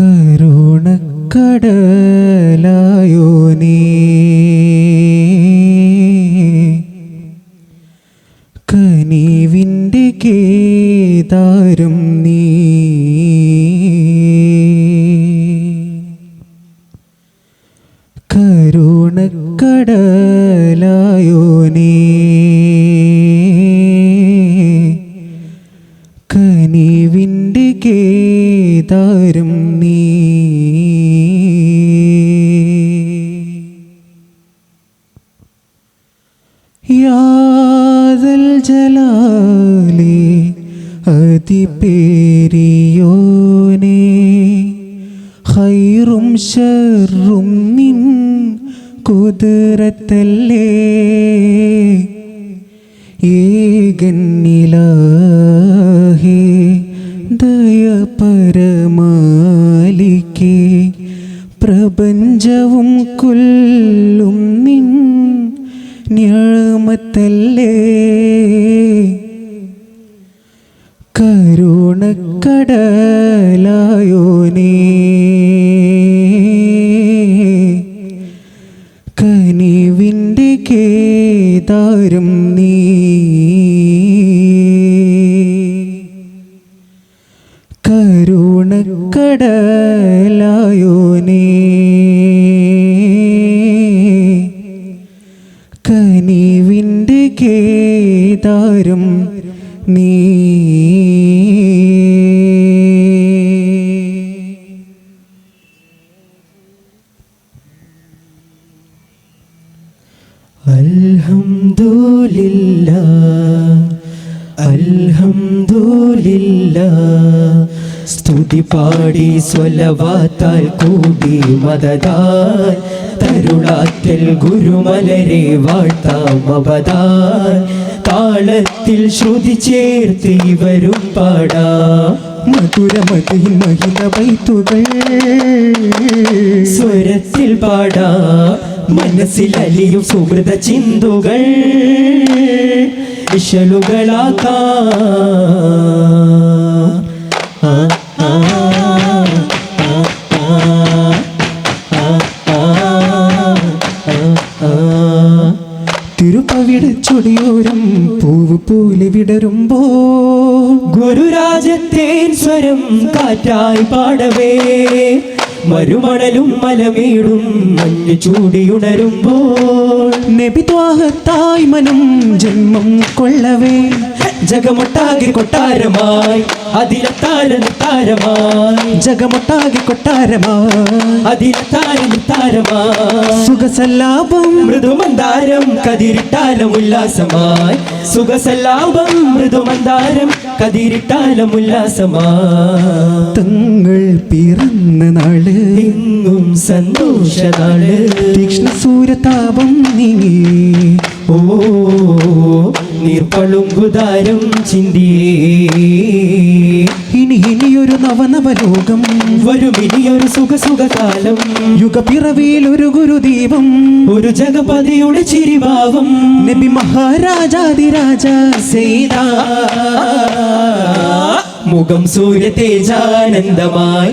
കരുണക്കടലായോ കനിവിന്റെ കേദാരം അൽഹംദുലില്ല അൽഹംദുലില്ല സ്തുതി പാടി സ്വലവാത്താൽ കൂടി മതതാൽ തരുളാത്തിൽ ഗുരുമലരെ വാഴ്ത്താം അവതാൽ താളത്തിൽ ശ്രുതി ചേർത്ത് ഇവരും പാടാം. മധുരമതിൻ മഹിത വൈത്തുകൾ. സ്വരത്തിൽ പാടാ. മനസ്സിൽ അലിയും സുഹൃത ചിന്തുകൾ ഇശലുകളാക്കാ ആ, ആ, ചൊടിയോരം പൂവ് പോലെ വിടരുമ്പോ ഗുരുരാജത്തേൻ സ്വരം കാറ്റായി പാടവേ. മരുമണലും മലമീടും മഞ്ഞു ചൂടിയുണരുമ്പോൾ നബി ത്വാഹത്തായി മനം ജന്മം കൊള്ളവേ. ജഗമൊട്ടാകെ കൊട്ടാരമായി അതിലത്താര താരമായി ജഗമൊട്ടാകെ കൊട്ടാരമായി. അതിലത്താര താരമായി സുഖസല്ലാപം. മൃദുമന്ദാരം കതിരിട്ടാലം ഉല്ലാസമായി സുഖസല്ലാപം മൃദുമന്ദാരം കതിരിട്ടാലം ഉല്ലാസമായി തങ്ങൾ എങ്ങും സന്തോഷനാൾ തീക്ഷ്ണ സൂര്യതാപം നീങ്ങി. ഓ നീർപ്പളുങ്കുതാരം ചിന്തിയേ ഇനി ഇനിയൊരു നവനവലോകം. വരും ഇനിയൊരു സുഖ സുഖകാലം യുഗപിറവിയിൽ ഒരു ഗുരുദീപം. ഒരു ജഗപതിയുടെ ചിരിഭാവം. നബി മഹാരാജാതിരാജ ചെയ്ത മുഖം സൂര്യ തേജാനന്ദമായി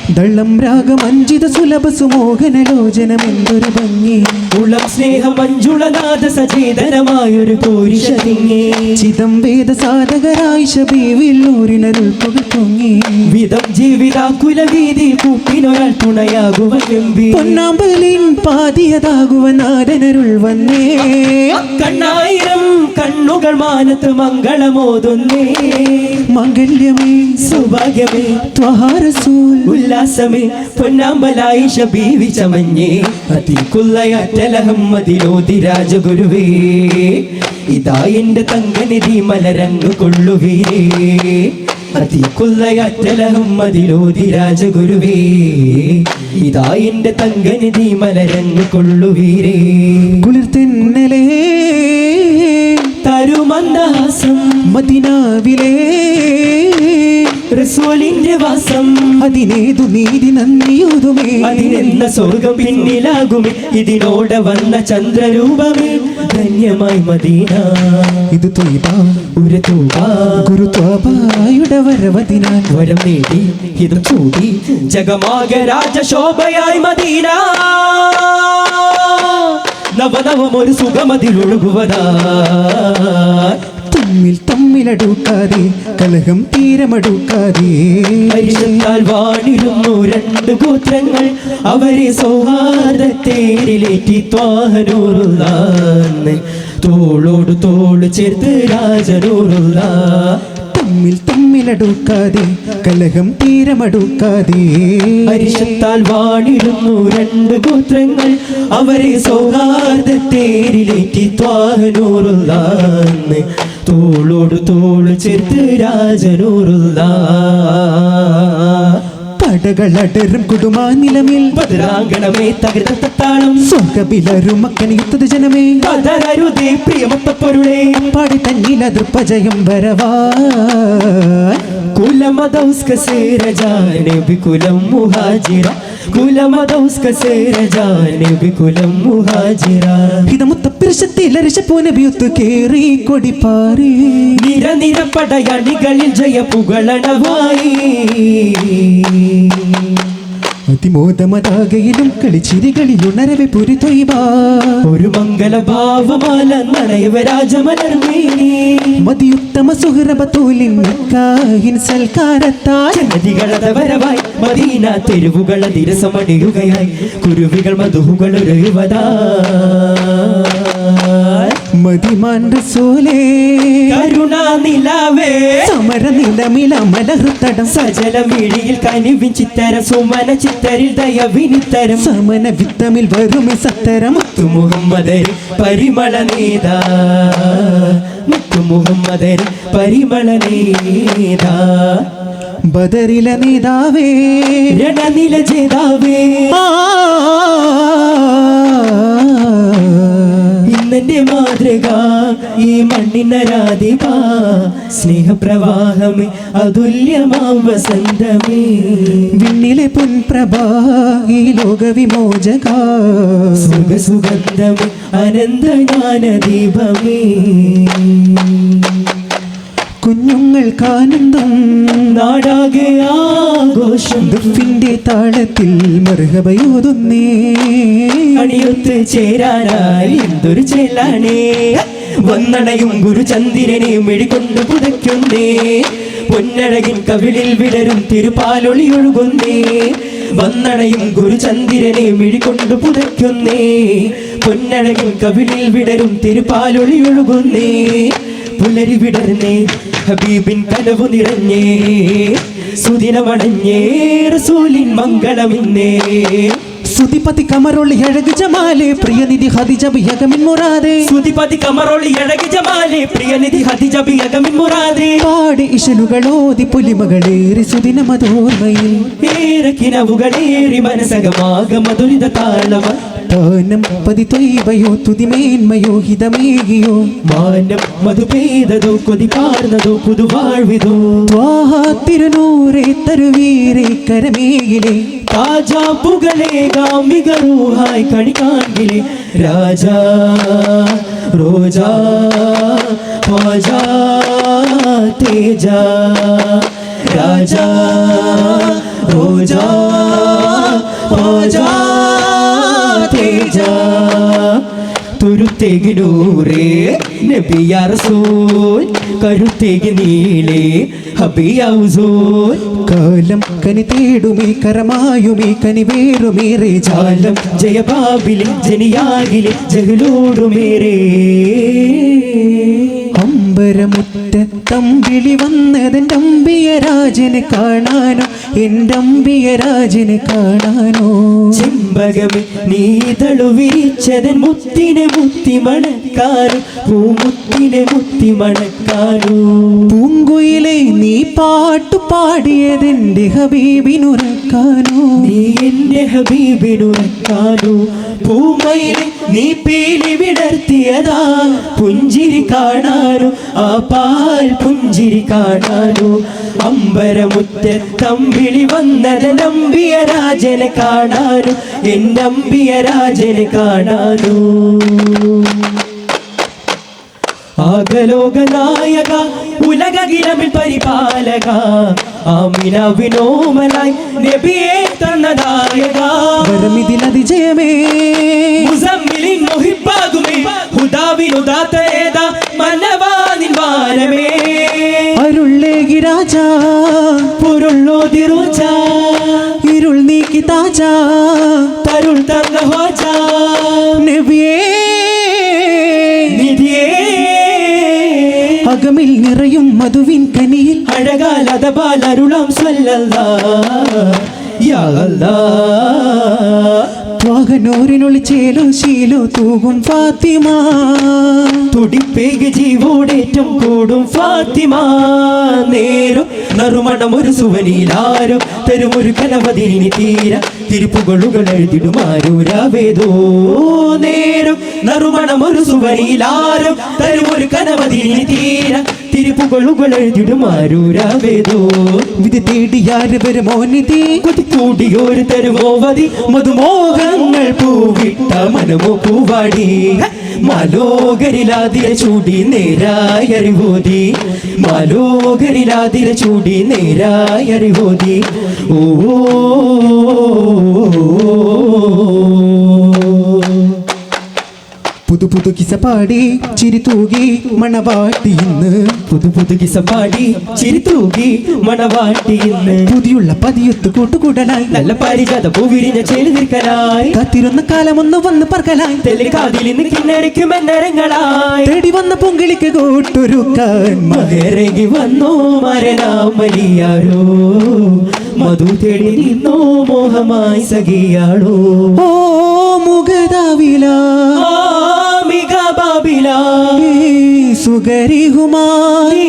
ദള്ളം രാഗം അഞ്ചിത സുലഭ സുമോഹന ലോചനം എന്തൊരു ഭംഗി. ഉളം സ്നേഹം മഞ്ജുളനാഥ സചേതനമായൊരു പോരിഷ തിങ്ങി. ചിതം വേദ സാധകരായി ശബീവില്ലൂരിനരുൾ പൊങ്ങി വിധം ജീവിതാകുല വീതി കൂപ്പിനൊരാൾ തുണയാകുവൻ എമ്പി. പൊന്നാമ്പലിൻ പാതിയതാകുവൻ നാരനരുൾ വന്നേ. കണ്ണായിരം കണ്ണുകൾ മാനത്ത് മംഗളമോതുന്നേ. മംഗല്യമേ സൗഭാഗ്യമേ ത്വഹാരസൂൽ. ഉല്ലാസമേ പൊന്നാമ്പലായി ശബീവി ചമഞ്ഞേ അതിക്കുള്ളയറ്റലഹമ്മദിലോതി രാജഗുരുവേ ഇതാ എന്റെ തങ്കനിധി മലരങ്ങു കൊള്ളുവീരേ അതിക്കുള്ളയറ്റലഹമ്മദിലോതി രാജഗുരുവേ ഇതാ എന്റെ തങ്കനിധി മലരങ്ങു കൊള്ളുവീരേ. കുളിർത്തിന്നലേ തരുമന്ദാസം മദിനാവിലേ റസൂലിന്റെ വാസം. അതിനേതു നീതി നന്ദിയുതുമേ. അതിനെന്ന സ്വർഗം പിന്നിലാകുമേ? ഇതിനോടെ വന്ന ചന്ദ്രരൂപമേ. ധന്യമായി മദീന. ഇത് ത്വയ്ബ ഉരതൂബ ഗുരു ത്വബായുടെ വരവതിനാൽ. വരം നേടി. ഇത് ചൂടി. ജഗമാക രാജശോഭയായി മദീന. നവനവം ഒരു സുഖമതിലൊഴുകുവതാ. തമ്മിൽ തമ്മിലടുക്കാതെ കലഹം തീരമടുക്കാതെ. പരിശത്താൽ വാണിരുന്നു രണ്ട് ഗോത്രങ്ങൾ അവരെ സൗഹാർദ്ദത്തേരിലേറ്റി തോളോട് തോൾ ചേർത്ത് രാജനൂറുള്ള. തമ്മിൽ തമ്മിലടുക്കാതെ കലഹം തീരമടുക്കാതെ. അരിശത്താൽ വാണിരുന്നു രണ്ട് ഗോത്രങ്ങൾ അവരെ സൗഹാർദ്ദത്തേരിലേറ്റി ത്വാഹനൂറുള്ള തോളോട് തോൾ ചേർത്ത് രാജനൂറുള്ള പടകളടരും കുടുമാനിലമിൽ ഭദ്രാങ്കണമേ തകർത്താളം സ്വർഗബിലരും മക്കനിയുത്തത് ജനമേ. പതരരുതേ പ്രിയമത്ത പൊരുളേ. പാടി തന്നിൽ അതിർപ്പജയം വരവാ കുലമദൗസ്ക സേരജാനെ വികുലം മുഹാജിറ. കുലമദൗസ്ക സേരജാനെ വികുലം മുഹാജിറ. ഹിതമുത്തപ്പിരശത്തിലരിശപ്പൂനബിയുത്തു കേറി കൊടിപ്പാറി. നിര നിര പടയണികളിൽ ജയ പുകളണവായി അതിമോദമതാകയിലും കളിച്ചിരികളിൽ ഉണരവെ പുരി തൊയ്വാ ഒരു മംഗളഭാവമാല നണയവ രാജമലർമേനി. മതിയുത്തമ തോലിൻ നിക്കാഹിൻ സൽക്കാരത്താൽ നദികളതവരവായി മദീന തെരുവുകൾ തിരസമടിയുകയായി കുരുവികൾ മധുഹുകൾ ഒരുവതാ. മതിമാൻ റസൂലേ. കരുണാനിലാവേ. സമര നിലമിലമലഹൃത്തടം സജലമിഴിയിൽ കനിവിൻ ചിത്തരം സുമന ചിത്തരിൽ ദയവിനിത്തരം സമന വിത്തമിൽ വരും സത്തരം. മുത്തു മുഹമ്മദ് പരിമള നേതാ. മുത്തു മുഹമ്മദ് പരിമള നേതാ. ബദറില നേതാവേ. രണനില ജേതാവേ. ആ. ഇന്നെന്റെ മാതൃക ഈ മണ്ണിനരാധിക സ്നേഹപ്രവാഹമേ അതുല്യമാം വസന്തമേ. വിണ്ണിലെ പുൻപ്രഭ ഈ ലോകവിമോചക. സുഖ സുഗന്ധമേ അനന്ത ആനന്ദം നാടാകെ ആഘോഷം. ദുഫിന്റെ താളത്തിൽ മറുകബയോതുന്നേ അണിയൊത്ത് ചേരാനായി എന്തൊരു ചെല്ലാണേ വന്നണയും ഗുരുചന്ദ്രനെ മെഴികൊണ്ട് പുതയ്ക്കുന്നേ. പൊന്നഴകിൻ കവിളിൽ വിടരും തിരുപാലൊളി ഒഴുകുന്നേ. വന്നണയും ഗുരുചന്ദ്രനെ മിഴികൊണ്ട് പുതയ്ക്കുന്നേ. പൊന്നഴകിൻ കവിളിൽ വിടരും തിരുപാലൊളി ഒഴുകുന്നേ. പുലരി വിടർന്നേ ഹബീബിൻ കനവു നിറഞ്ഞേ സുദിനമണഞ്ഞേ റസൂലിൻ മംഗളമിന്നേ. സുതിപതി കമറോളി അഴക് ജമാലെ പ്രിയനിധി ഹദിജ ബിയകമിൻ മുറാദേ. സുതിപതി കമറോളി എഴകി ജമാലെ പ്രിയനിധി ഹദിജ ബിയകമിൻ മുറാദേ. പാടി ഇശലുകളോതി പുലിമകളേറി സുദിനമതോർമ്മയിൽ ഏറെ കിനവുകളേറി മനസകമാക മധുരിത താളമ താനം പതി തൊയ്വയോ തുതിമേന്മയോ ഹിതമേകിയോ. മാനം മധു പെയ്തതോ കൊതി പാർന്നതോ പുതുവാഴ്വിതോ ത്വാഹ തിരുനൂറെ തരുവീരെ കരമേകിലെ താജാ പുകളെ ഗാമികറൂഹായി കണി കാണിലെ രാജാ ഖ്വാജാ തേജ. രാജാ റോജാ ഖ്വാജാ. തേജ തുരുത്തേകിനൂറേ നബിയ റസൂൽ കരുത്തേകി നീളേ ഹബിയൗസൂൽ കാലം കനി തേടുമേ കരമായുമേ ജാലം. ജയബാബിലെ ജനിയാകിലെ ജഹലോടുമേരേ അമ്പരമുറ്റ തമ്പിളി വന്നതെന്റെ അമ്പിയ രാജന് കാണാനോ? എന്റെ അമ്പിയ രാജനെ കാണാനോ? ചെമ്പ ചെമ്പകമേ നീ തളുവിരിച്ചതൻ മുത്തിനെ മുത്തി മണക്കാരും പൂമുത്തിനെ മുത്തി മണക്കാനും? പൂങ്കുയിലെ നീ പാട്ടു പാടിയതെന്റെ ഹബീബിനുറക്കാനോ? നീ എന്റെ ഹബീബിനുറക്കാനു? പൂമയിലെ നീ പീലി വിടർത്തിയതാ. പുഞ്ചിരി കാണാനോ ആ പാൽ പുഞ്ചിരി കാണാനോ. അമ്പരമുറ്റ തമ്പിളി വന്നത് നമ്പിയ രാജനെ കാണാനു എന്നമ്പിയ രാജനെ കാണാനോ. ആകലോകനായക ഉലകിലമിൽ പരിപാലക മുസമ്മിലിൻ മുഹിബ്ബാകുമേ വാരമേ. രാജാ പൊരുള്ളോതിരുച ഇരുൾ നീക്കി താജാ. തരുൾ തന്ന ഹോജ. നബിയേ കനിയിൽ അഴകാലത ബാലരുളാം സ്വല്ലല്ലാ. യാ അല്ലാ. ത്വാകനൂരിനുള്ളി ചേലോ ശീലോ തൂകും ഫാത്തിമ. തുടിപ്പേക ജീവോടേറ്റം കൂടും ഫാത്തിമ. നേരം നറുമണം ഒരു സുവനിലാരോ തരുമൊരു കനവതിരിനി തീര തിരുപ്പുകളുകൾ എഴുതിടുമാരൂരാവേദോ നേരം നറുമണം ഒരു സുവനിലാരോ തരുമൊരു കനവതിരിനി തീര മധുമോഹങ്ങൾ പൂവിട്ട മനമോ പൂവാടി മലോകരിലാതിര ചൂടി നേരായ മലോകരിലാതിര ചൂടി നേരായ അറിവോതി ഓ പുതു പുതു കിസ പാടി ചിരി തൂകി മണവാട്ടി ഇന്ന്. പുതു പുതു പാടി ചിരിത്തൂകി മണവാട്ടി ഇന്ന്. പുതിയുള്ള പതിയൊത്ത് കൂട്ടുകൂടലായി. നല്ല പരിചാത പൂവിരിഞ്ഞ ചേലി നിൽക്കലായി. കാത്തിരുന്ന കാലമൊന്ന് വന്ന് പറക്കലായി. നിന്ന് കിണ്ണടിക്കും എന്നരങ്ങളായി. തേടി വന്ന പൊങ്കിളിക്ക് കൂട്ടൊരുക്കാൻ മകരകി വന്നോ മരനാമലിയാരോ. മധു തേടി നിന്നോ മോഹമായി സഖിയാണോ? ഓ മുഖദാവില മിക ബാബില. സുഗരിഹുമായി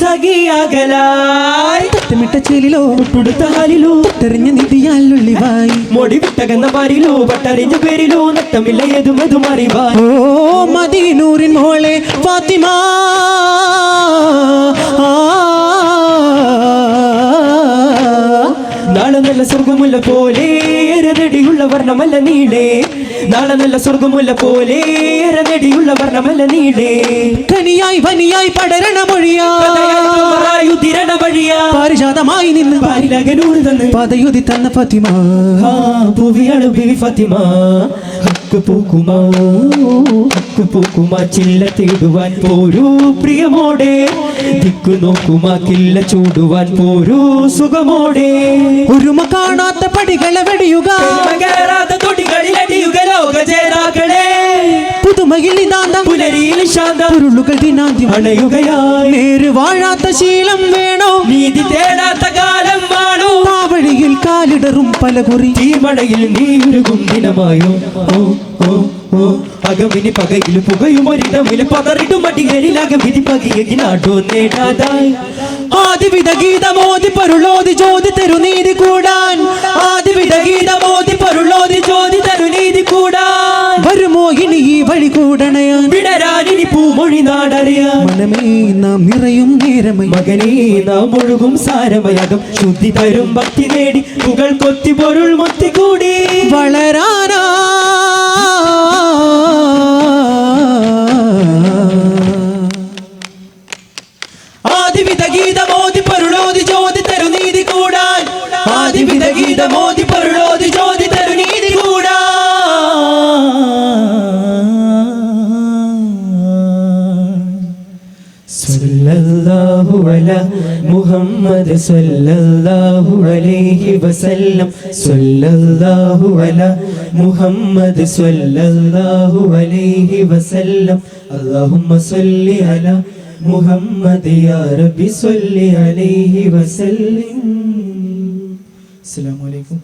സഖിയാകലായി തട്ടമിട്ട ചേലിലോ കൊടുത്ത ഹാലിലോ. തെറിഞ്ഞ നിധിയാലുള്ളിവായി മൊടി വിട്ടകന്ന പാരിലോ പട്ടറിഞ്ഞ പേരിലോ നട്ടമില്ല ഏതും ഏതും അറിവാൻ ഓ മദീനൂറിൻ മോളെ ഫാത്തിമ. ആ. നല്ല സ്വർഗമുല്ല പോലെ എരനടിയുള്ള വർണമല്ല നീളേ. നാളെ നല്ല സ്വർഗമുല്ല പോലെ എരനടിയുള്ള വർണമല്ല നീളേ. കനിയായി വനിയായി പടരണ മൊഴിയാ. ഉതിരണ വഴിയാ പാരിജാതമായി നിന്ന് പാരിലകനൂർ തന്ന്. പതയുതി തന്ന ഫാത്തിമ. ഭൂവിയാണ് ബിവി ഫാത്തിമ. ഹക്ക് പൂക്കുമാ പൂക്കുമാ ചില്ല തേടുവാൻ പോരൂ പ്രിയമോടെ. ദിക്കു നോക്കുമാ കില്ല ചൂടുവാൻ പോരൂ സുഖമോടെ. ഒരുമ കാണാത്ത പടികളെ വെടിയുക. തൊടികളിലടിയുക ലോക ജേതാക്കളെ പുതുമയിൽ നിതാന്തം പുലരിയിൽ ശാന്തം ഉരുളുകൾ ദിനാന്തി നേര് വാഴാത്ത ശീലം വേണോ? നീതി തേടാത്ത കാലം വാണു? താവഴിയിൽ കാലിടറും പലകുറി തീമഴയിൽ നീ ഉരുകും ദിനമായോ ഓ അകമിനി പകയിൽ പുകയും ഒരിടമിൽ പതറിടും അകമിനി വിധി പകിയകിനാട്ടോ നേടാതായി. ആദിവിധ ഗീതമോതി പരുളോതി ജ്യോതി തരുനീതി കൂടാൻ. ആദിവിധ ഗീതമോതി പരുളോതി ജ്യോതി തരുനീതി കൂടാൻ. വരുമോ ഇനി ഈ വഴി കൂടണയാൻ? വിടരാനിനി പൂമൊഴി നാടറിയാൻ. മനമേ നാം നിറയും നേരമൈ. മകനേ നാം ഒഴുകും സാരമയകം. ശുദ്ധി തരും ഭക്തി നേടി പുകൾ കൊത്തി പൊരുൾ മുത്തിക്കൂടി വളരാനാ ഗീതമോതി പൊരുളോതി ജ്യോതി നീതി കൂടാ. സല്ലല്ലാഹു അലാ മുഹമ്മദ് സല്ലല്ലാഹു അലൈഹി വസല്ലം. സല്ലല്ലാഹു അലാ മുഹമ്മദ് സല്ലല്ലാഹു അലൈഹി വസല്ലം. അല്ലാഹുമ്മ സല്ലി അലാ മുഹമ്മദ് യാ റബ്ബി സല്ലി അലൈഹി വസല്ലം. Salam alaikum.